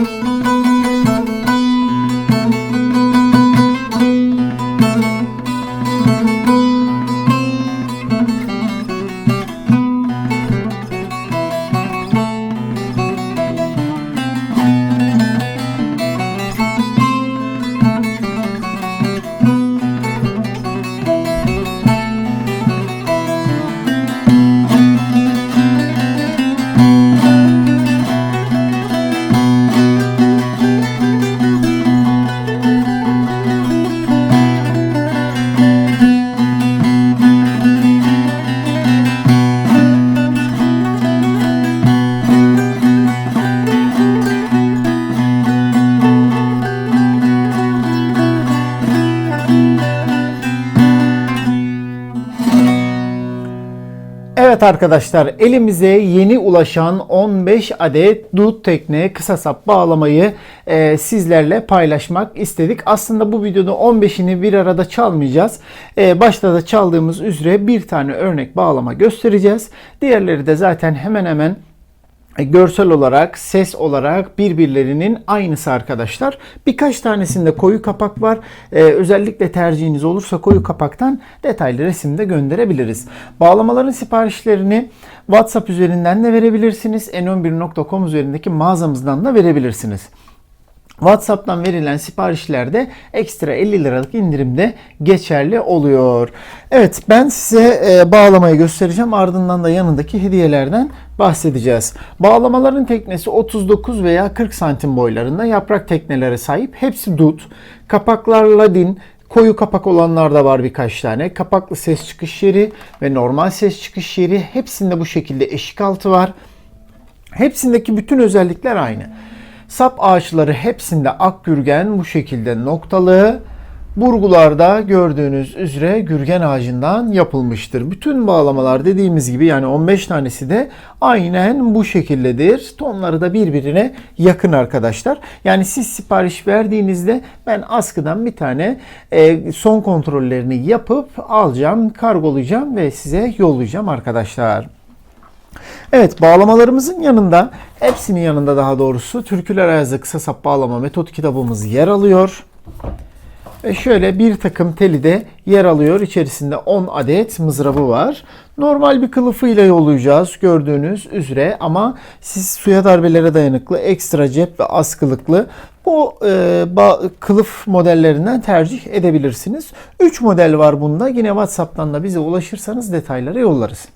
Müzik Evet arkadaşlar elimize yeni ulaşan 15 adet dut tekne kısa sap bağlamayı e, sizlerle paylaşmak istedik. Aslında bu videoda 15'ini bir arada çalmayacağız. E, başta da çaldığımız üzere bir tane örnek bağlama göstereceğiz. Diğerleri de zaten hemen hemen görsel olarak, ses olarak birbirlerinin aynısı arkadaşlar. Birkaç tanesinde koyu kapak var. Ee, özellikle tercihiniz olursa koyu kapaktan detaylı resim de gönderebiliriz. Bağlamaların siparişlerini WhatsApp üzerinden de verebilirsiniz. n11.com üzerindeki mağazamızdan da verebilirsiniz. WhatsApp'tan verilen siparişlerde ekstra 50 liralık indirimde geçerli oluyor. Evet ben size e, bağlamayı göstereceğim. Ardından da yanındaki hediyelerden bahsedeceğiz. Bağlamaların teknesi 39 veya 40 santim boylarında yaprak teknelere sahip. Hepsi dut. Kapaklar ladin, Koyu kapak olanlar da var birkaç tane. Kapaklı ses çıkış yeri ve normal ses çıkış yeri. Hepsinde bu şekilde eşik altı var. Hepsindeki bütün özellikler aynı. Sap ağaçları hepsinde ak gürgen bu şekilde noktalı. Burgularda gördüğünüz üzere gürgen ağacından yapılmıştır. Bütün bağlamalar dediğimiz gibi yani 15 tanesi de aynen bu şekildedir. Tonları da birbirine yakın arkadaşlar. Yani siz sipariş verdiğinizde ben askıdan bir tane e, son kontrollerini yapıp alacağım, kargolayacağım ve size yollayacağım arkadaşlar. Evet bağlamalarımızın yanında hepsinin yanında daha doğrusu Türküler Ayazı kısa sap bağlama metot kitabımız yer alıyor. Ve şöyle bir takım teli de yer alıyor. İçerisinde 10 adet mızrabı var. Normal bir kılıfıyla yollayacağız gördüğünüz üzere ama siz suya darbelere dayanıklı, ekstra cep ve askılıklı bu e, ba- kılıf modellerinden tercih edebilirsiniz. 3 model var bunda. Yine WhatsApp'tan da bize ulaşırsanız detayları yollarız.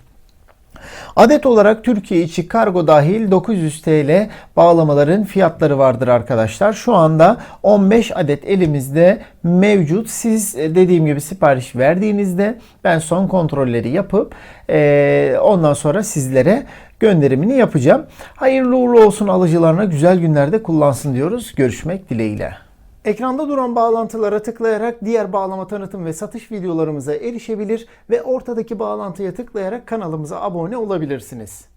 Adet olarak Türkiye içi kargo dahil 900 TL bağlamaların fiyatları vardır arkadaşlar. Şu anda 15 adet elimizde mevcut. Siz e, dediğim gibi sipariş verdiğinizde ben son kontrolleri yapıp e, ondan sonra sizlere gönderimini yapacağım. Hayırlı uğurlu olsun alıcılarına güzel günlerde kullansın diyoruz. Görüşmek dileğiyle. Ekranda duran bağlantılara tıklayarak diğer bağlama tanıtım ve satış videolarımıza erişebilir ve ortadaki bağlantıya tıklayarak kanalımıza abone olabilirsiniz.